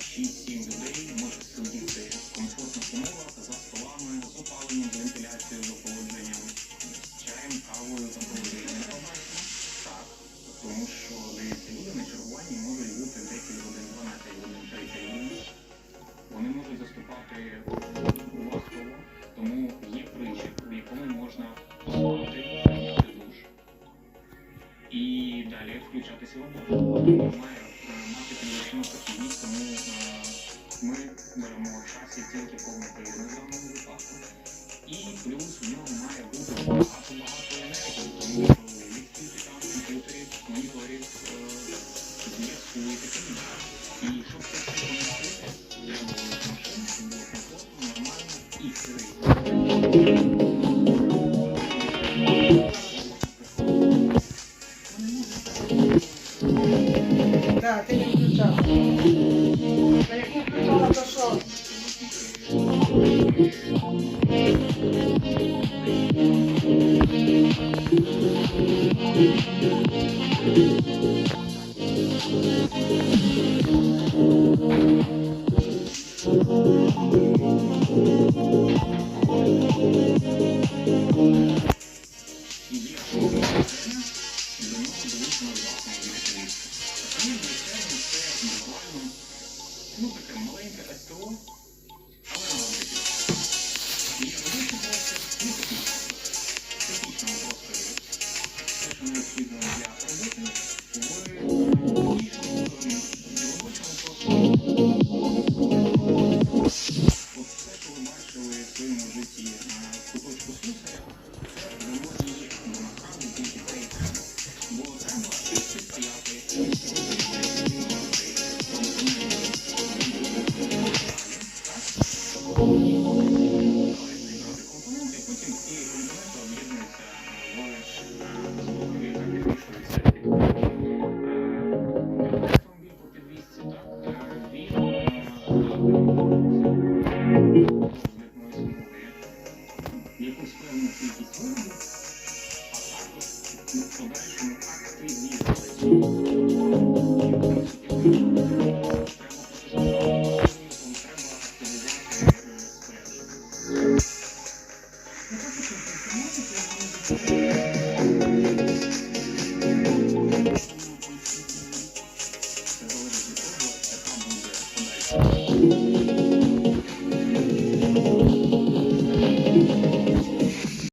6-7 людей може сидіти в комфортних умовах за столами, з опаленням, з вентиляцією, з охолодженням, з чаєм, кавою там половиною. Так, тому що дивіться, люди на чергуванні можуть бути 10 годин, 12 годин, 30 годин. Вони можуть заступати у вас слово, тому є причин, в якому можна поспати, прийняти душ і далі включатися в роботу. Мати підвищену прохідність, тому е, ми беремо в часі тільки повнопривідне в даному випадку. І плюс в нього має бути багато-багато енергії, тому що відключити там комп'ютерів, моніторів, е, зв'язку і таке нормально і сирий. Так, ты не включал. Да я не включала, то те, що якусь певну кількість виробів, а також подальшому акти діяльності.